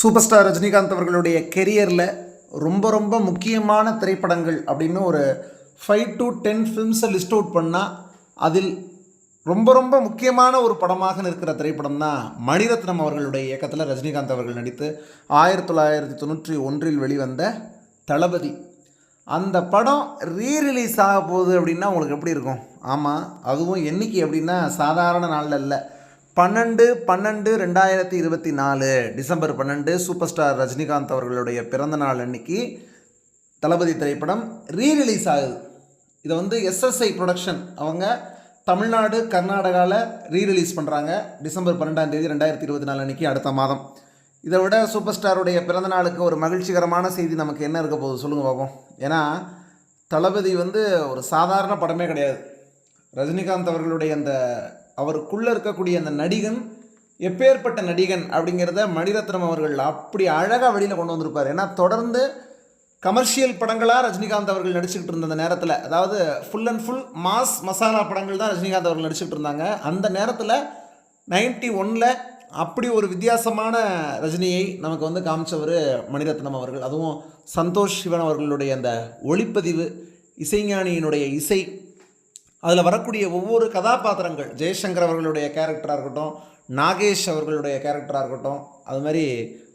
Super star Rajinikanth அவர்களுடைய கெரியரில் ரொம்ப ரொம்ப முக்கியமான திரைப்படங்கள் அப்படின்னு ஒரு ஃபைவ் டு டென் ஃபிலிம்ஸை லிஸ்ட் அவுட் பண்ணால் அதில் ரொம்ப ரொம்ப முக்கியமான ஒரு படமாக இருக்கிற திரைப்படம் தான் மணிரத்னம் அவர்களுடைய இயக்கத்தில் ரஜினிகாந்த் அவர்கள் நடித்து ஆயிரத்தி தொள்ளாயிரத்தி தொண்ணூற்றி ஒன்றில் வெளிவந்த தளபதி. அந்த படம் ரீ ரிலீஸ் ஆக போகுது அப்படின்னா உங்களுக்கு எப்படி இருக்கும்? ஆமாம் அதுவும் என்னைக்கு அப்படின்னா சாதாரண நாளில் இல்லை. பன்னெண்டு பன்னெண்டு ரெண்டாயிரத்தி இருபத்தி நாலு டிசம்பர் பன்னெண்டு சூப்பர் ஸ்டார் ரஜினிகாந்த் அவர்களுடைய பிறந்த நாள் அன்னைக்கு தளபதி திரைப்படம் ரீரிலீஸ் ஆகுது. இதை வந்து எஸ்எஸ்ஐ ப்ரொடக்ஷன் அவங்க தமிழ்நாடு கர்நாடகாவில் ரீரிலீஸ் பண்ணுறாங்க டிசம்பர் பன்னெண்டாம் தேதி ரெண்டாயிரத்தி இருபத்தி நாலு அன்னைக்கு அடுத்த மாதம். இதை விட சூப்பர் ஸ்டாருடைய பிறந்த நாளுக்கு ஒரு மகிழ்ச்சிகரமான செய்தி நமக்கு என்ன இருக்க போகுது சொல்லுங்கள் பார்ப்போம் ஏன்னா தளபதி வந்து ஒரு சாதாரண படமே கிடையாது. ரஜினிகாந்த் அவர்களுடைய அந்த அவருக்குள்ளே இருக்கக்கூடிய அந்த நடிகன் எப்பேற்பட்ட நடிகன் அப்படிங்கிறத மணிரத்னம் அவர்கள் அப்படி அழகாக வெளியில் கொண்டு வந்திருப்பார். ஏன்னா தொடர்ந்து கமர்ஷியல் படங்களாக ரஜினிகாந்த் அவர்கள் நடிச்சுக்கிட்டு இருந்த அந்த நேரத்தில் அதாவது full and full mass masala படங்கள் தான் ரஜினிகாந்த் அவர்கள் நடிச்சுக்கிட்டு இருந்தாங்க. அந்த நேரத்தில் நைன்டி ஒனில் அப்படி ஒரு வித்தியாசமான ரஜினியை நமக்கு வந்து காமிச்சவர் மணிரத்னம் அவர்கள். அதுவும் சந்தோஷ் சிவன் அவர்களுடைய அந்த ஒளிப்பதிவு இசைஞானியினுடைய இசை அதில் வரக்கூடிய ஒவ்வொரு கதாபாத்திரங்கள் ஜெயசங்கர் அவர்களுடைய கேரக்டராக இருக்கட்டும் நாகேஷ் அவர்களுடைய கேரக்டராக இருக்கட்டும் அது மாதிரி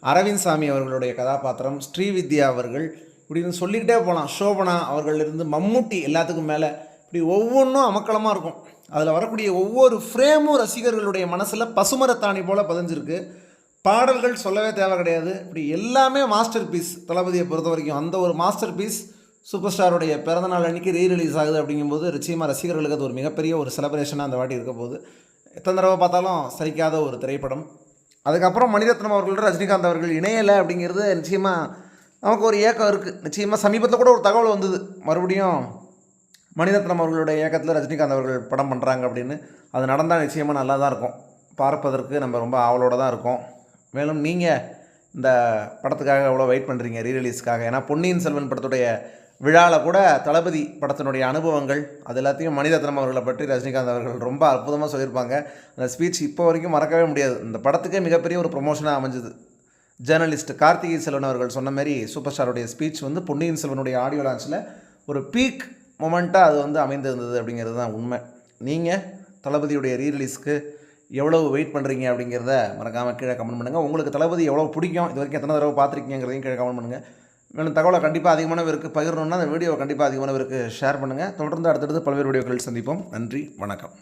அரவிந்த் சாமி அவர்களுடைய கதாபாத்திரம் ஸ்ரீவித்யா அவர்கள் இப்படின்னு சொல்லிக்கிட்டே போகலாம் சோபனா அவர்களிருந்து மம்முட்டி எல்லாத்துக்கும் மேலே இப்படி ஒவ்வொன்றும் அமக்கலமாக இருக்கும். அதில் வரக்கூடிய ஒவ்வொரு ஃப்ரேமும் ரசிகர்களுடைய மனசில் பசுமரத்தாணி போல் பதிஞ்சிருக்கு. பாடல்கள் சொல்லவே தேவை கிடையாது. இப்படி எல்லாமே மாஸ்டர் பீஸ் தளபதியை பொறுத்த வரைக்கும் அந்த ஒரு மாஸ்டர் பீஸ் சூப்பர் ஸ்டாருடைய பிறந்தநாள் அன்றைக்கி ரீ ரிலீஸ் ஆகுது அப்படிங்கும்போது நிச்சயமாக ரசிகர்களுக்கு அது ஒரு மிகப்பெரிய ஒரு செலப்ரேஷனாக அந்த வாட்டி இருக்க போகுது. எத்தனை தடவை பார்த்தாலும் சரிக்காத ஒரு திரைப்படம். அதுக்கப்புறம் மணிரத்னம் அவர்களோட ரஜினிகாந்த் அவர்கள் இணையலை அப்படிங்கிறது நிச்சயமாக நமக்கு ஒரு ஏக்கம் இருக்குது நிச்சயமாக சமீபத்தில் கூட ஒரு தகவல் வந்தது. மறுபடியும் மணிரத்னம் அவர்களுடைய இயக்கத்தில் ரஜினிகாந்த் அவர்கள் படம் பண்ணுறாங்க அப்படின்னு. அது நடந்தால் நிச்சயமாக நல்லா தான் இருக்கும். பார்ப்பதற்கு நம்ம ரொம்ப ஆவலோடு தான் இருக்கோம். மேலும் நீங்கள் இந்த படத்துக்காக எவ்வளோ வெயிட் பண்ணுறீங்க ரீ ரிலீஸ்க்காக ஏன்னா பொன்னியின் செல்வன் படத்துடைய விழாவில் கூட தளபதி படத்தினுடைய அனுபவங்கள் அது எல்லாத்தையும் மணிரத்னம் அவர்களை பற்றி ரஜினிகாந்த் அவர்கள் ரொம்ப அற்புதமாக சொல்லியிருப்பாங்க. அந்த ஸ்பீச் இப்போ வரைக்கும் மறக்கவே முடியாது. இந்த படத்துக்கே மிகப்பெரிய ஒரு ப்ரொமோஷனாக அமைஞ்சுது. ஜேர்னலிஸ்ட் கார்த்திகை செல்வன் அவர்கள் சொன்ன மாதிரி சூப்பர் ஸ்டாருடைய ஸ்பீச் வந்து பொன்னியின் செல்வனுடைய ஆடியோ லான்ச்சில் ஒரு பீக் மொமெண்ட்டாக அது வந்து அமைந்திருந்தது அப்படிங்கிறது தான் உண்மை. நீங்கள் தளபதியுடைய ரீரிலீஸ்க்கு எவ்வளவு வெயிட் பண்ணுறீங்க அப்படிங்கிறத மறக்காமல் கீழே கமெண்ட் பண்ணுங்கள் உங்களுக்கு தளபதி எவ்வளோ பிடிக்கும் இது வரைக்கும் எத்தனை தடவை பார்த்துருக்கீங்கிறதையும் கீழே கமெண்ட் பண்ணுங்கள் மேலும் தகவலை கண்டிப்பாக அதிகமான பேருக்கு பகிரணுன்னா அந்த வீடியோவை கண்டிப்பாக அதிகமான பேருக்கு ஷேர் பண்ணுங்கள் தொடர்ந்து அடுத்தடுத்து பல்வேறு வீடியோக்களில் சந்திப்போம். நன்றி வணக்கம்.